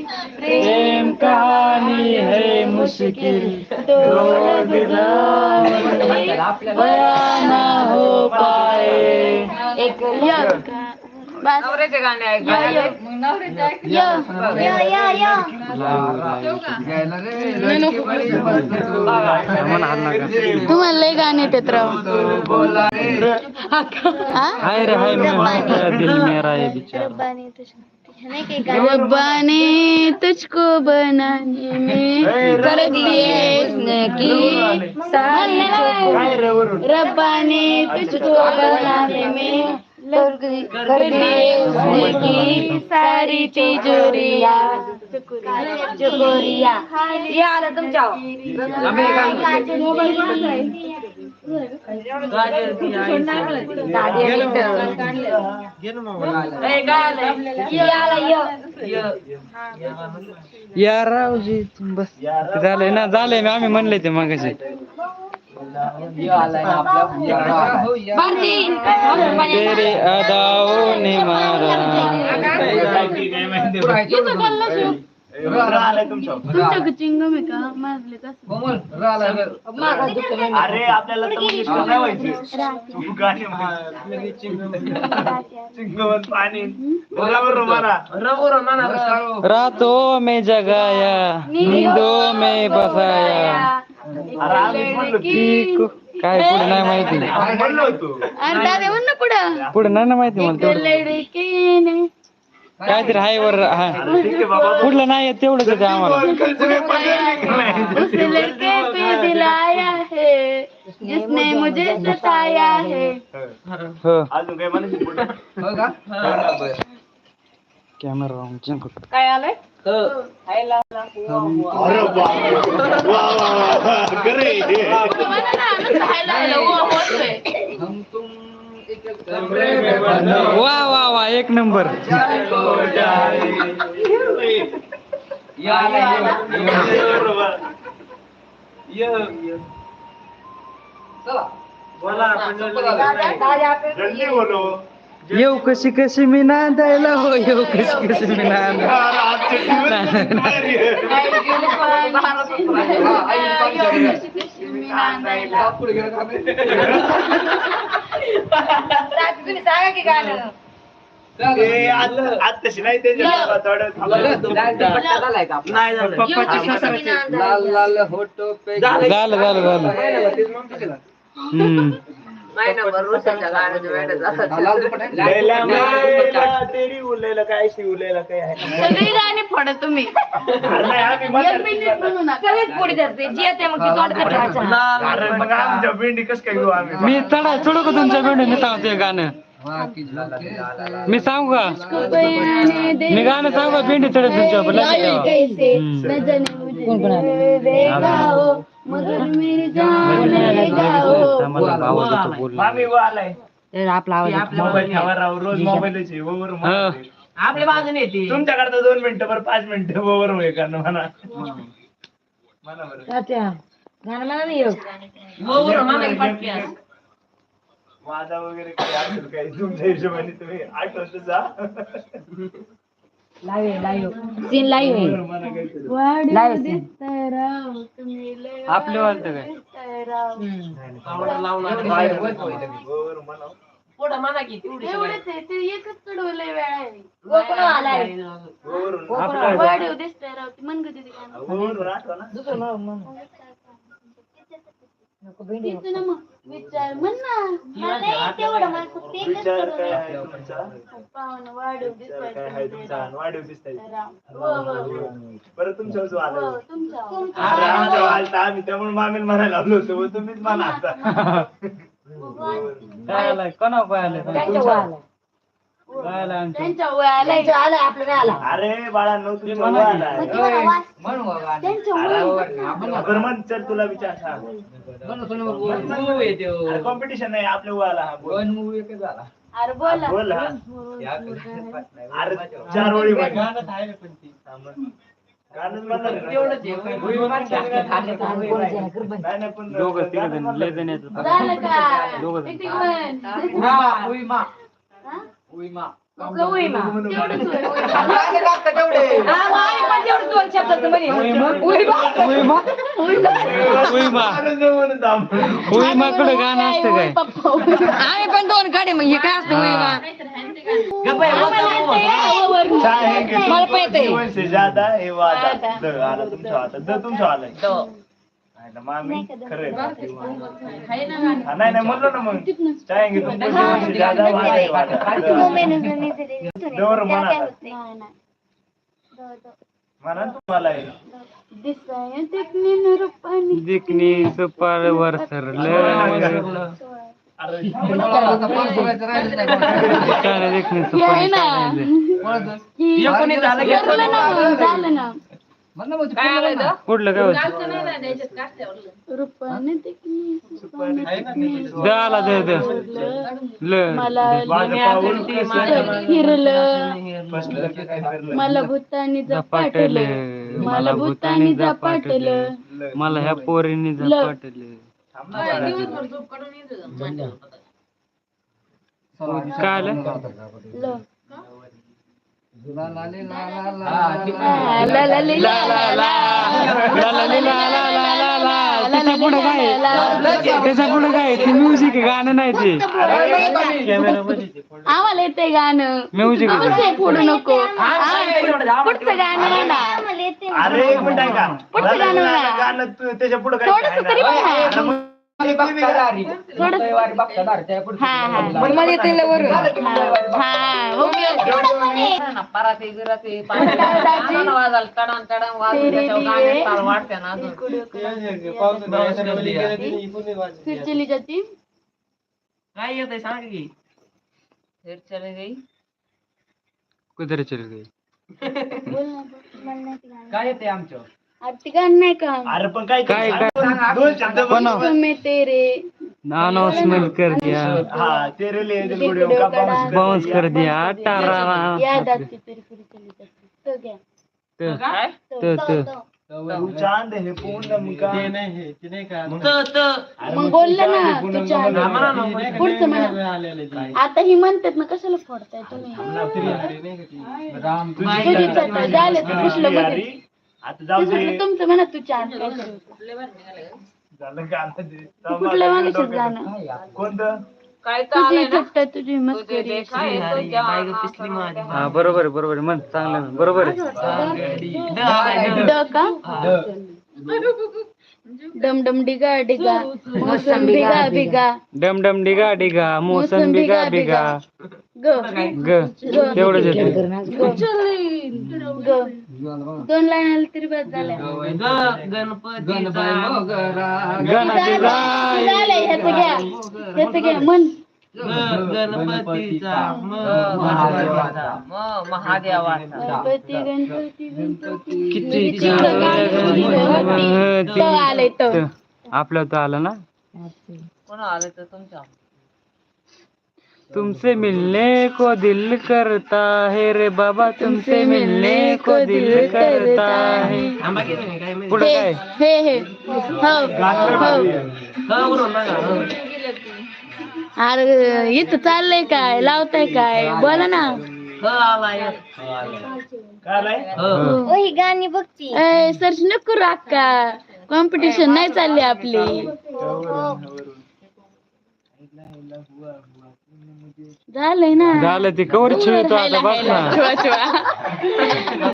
प्रेम कहानी है मुश्किल. ना हो पाए. एक बस. नवऱ्याचे गाणे तुम्हाला लय गाणे येतात राव. हा? हाय रे हाय मेरा दिल मेरा बेचारा. रब्बा ने तुझको बनाने में। कर दिए रब्बा ने तुझको बनाने में। सारी तिजोरिया। चकोरिया हे आलं तुमच्या या रावजी तुम बस. झालंय ना झालंय ना आम्ही म्हणले ते मागाशी. तेरे अदाओं ने मारा तुमच्या चिंगम आहे का मारले का अरे आपल्याला तर म्हणजे काय नाही व्हायचं तू गाणी म्हण. चिंगमन पाणी बरोबर मारा रातों में जगाया नींदों में बसाया काय पुढे नाही माहिती. अरे दादा म्हण ना पुढं. पुढे नाही ना माहिती मला तेवढं. लड़के ने काहीतरी हाय वर हा. ठीक आहे बाबा. पुढलं नाही येत तेवढंच येते आम्हाला. उस लड़के पे दिलाया है जिसने मुझे सताया है. हो. अजून काय म्हणायचं पुढे? कॅमेरा राहून काय आलंय? अरे वा वा वा वा. वा वा वा एक नंबर. जल्दी बोलो. येऊ कशी कशी मी नांदायला हो येऊ कशी कशी मी नांदायला आज आज तशी नाही ते थोडं नाही झालं. पप्पाची झालं. झालं झालं हम्म नाही ना? बरं रोशनच्या गाण्याच्या वेळेत झालं. लैला मैला तेरी उलेला काय शी उलेला काय आहे? सगळी गाणी फोडा तुम्ही. अरे नाही, आम्ही एक म्हणतो. मिनिट म्हणू नका. सगळेच पुढे जाते जे ते मग ती तोंड करायचं अरे मग आमच्या भेंडी कस काय घेऊ आम्ही? मी चढा चढू का तुमच्या भेंडीने सांगतो हे गाणं. मी सांगू का? मी गाणं सांगू का? भेंडी चढत तुमच्या ठेवा. हम्म. हो मगर मेरी जान मला आवाज बोल. मामी व आलाय आपला मोबाईल ठेवा राव रोज मोबाईलच आहे ओवर हा. आपल्या बाजूने येते तुमच्याकडे दोन मिनिटं बरं पाच मिनिटं ओवर होय कारण म्हणा. म्हणा बरं. गाणं म्हणा नाही येऊ वादा वगैरे काही असेल काही? तुमच्या हिशोबाने तुम्ही आठवत जा. लाईव्ह लाईव्ह सीन लाईव्ह म्हणा काहीतरी. आपलं वालतं काय? राव. पुढं म्हणा की तेवढी एवढंच आहे ते एकच कडवलंय वेळाने कोकण आलाय. वाढीव दिसतंय राव ती मन कधी गाणं ओवर आठवा ना तिचं ना मग विचार म्हण ना. मला नाही तेवढं मला फक्त एकच विचार काय कडवलंय. आहे तुमचा? पाहुणं वाढीव विचार काय आहे तुमचा? दिसतंय आणि वाढीव दिसताय राव. हो, हो, हो. परत तुमच्या जो आला हो, तुमच्या अरे आमच्या वालता आम्ही. त्यामुळे मामीला म्हणायला लावलो होतो मग तुम्हीच म्हणा आता. काय आलंय? कोणा काय आलंय? त्यांच्या वयाला आलाय आपलं नाही आला अरे बाळा नो तुमच्या वर आलाय. त्यांच्या वयाला बरं म्हण चल तुला विचार सांग. कॉम्पिटिशन नाही आपल्या वयाला हा बोल. अरे बोला बोल हा. अरे चार ओळी म्हण. हा, म्हण. गाणंच म्हणणार आहे ना. नाही नाही पण दोघं तिघ जण लय जण येतात. झालं का? दोघं. किती म्हण? हा? तेवढंच होय. गाणं उईमा. असतं काय. आम्ही पण दोन काढे मग हे काय असतं उईमा? मला पण येते से ज्यादा हे वादा द आला तुमच्या हातात द तुमच्या आलाय. ना, मामी खरंय हा, नाही नाही म्हणलो ना मग. चाहेंगे तुमको जीवन से ज्यादा वादा है वादा द. दवर म्हणा. आता. नाही, नाही. म्हणा ना तुम्हाला. हे. दिसाय देखणी रूपानी दिकनी सुपारवर सरलं. अरे दिसायला देखणी हे आहे ना. सुपार की- ठरलं ना. मग, झालं ना कुठलं काय होत? रूपाने देखणी रूपाने द आला द द. ल. मला पाऊल केस फिरलं मला भूतानी झपाटलं मला भूतानी झपाटलं. मला ह्या पोरीने झपाटलं. काय आलं ल ला ला ली ला ला ला ला ली ला ला ला. त्याच्या पुढे काय पुढे ते म्युझिक गाणं नाही ते आम्हाला येते गाणं म्युझिक कसं फोडू नको पुढचं गाणं म्हणा पुढचं गाणं म्हणा. पुढे थोडंसं तरी हा हा. येते हा चली जाती? काय येतंय सांग की. फिर चले गई? कुदर चल गई. काय येते आमच्या आरती गाणं नाही का अरे पण काय काय काय दोन शब्द पण तुम्ही तेरे। अनाउंसमेंट कर दिया। हा तेरे लिए दिल वीडियो गुड़ियों का का बाउंस कर बाउंस कर दिया। टारा याद आती फिर फिर चली जाती तो घ्या काय? त त तू चांद है पूनम का मग बोललं ना तुझ्या पुढचं म्हणा। आता ही म्हणतात ना कशाला फोडताय तुम्ही? तुझीच आता झालं ते कुठलं अरे, बघितलं. आता जाऊ दे. तुमचं म्हणा तू चार काय झालं का आता ते? कुठलं मागितलं गाणं कोणतं? काय तर तुझी आलंय ना. तुटत तुझी तुझे मस्करी देखा है तो हा बरोबर आहे बरोबर आहे. म्हण चांगलं म्हण. बरोबर आहे. ड का? डम डम डिगा. डिगा मोसम बिगा बिगा. डम डम डिगा. डिगा मोसम बिगा. बिगा. ग. ग. तेवढंच येते ग. दोन लाईन तरी बस झाल्या. गणाची जाय झालंय ह्याचं घ्या. ह्याचं घ्या. म्हण. महादेवाचा. गणपती गणपती गणपती. किती चित्र गाणं तो आलंय तो. आपलं तर आलं ना? कोण आलं तर तुमच्या? तुमसे मिलने को दिल करता है रे बाबा तुमसे मिलने को दिल करता है। पुढे हे काय? हे हे। हो हो। अरे इथं चाललंय काय लावताय काय? बोला ना। हो. ही। गाणी बघती. सर्च नको राखा कॉम्पिटिशन नाही चालली आपली. झालंय ना? झालं ते कवर छिळतो आता बस ना.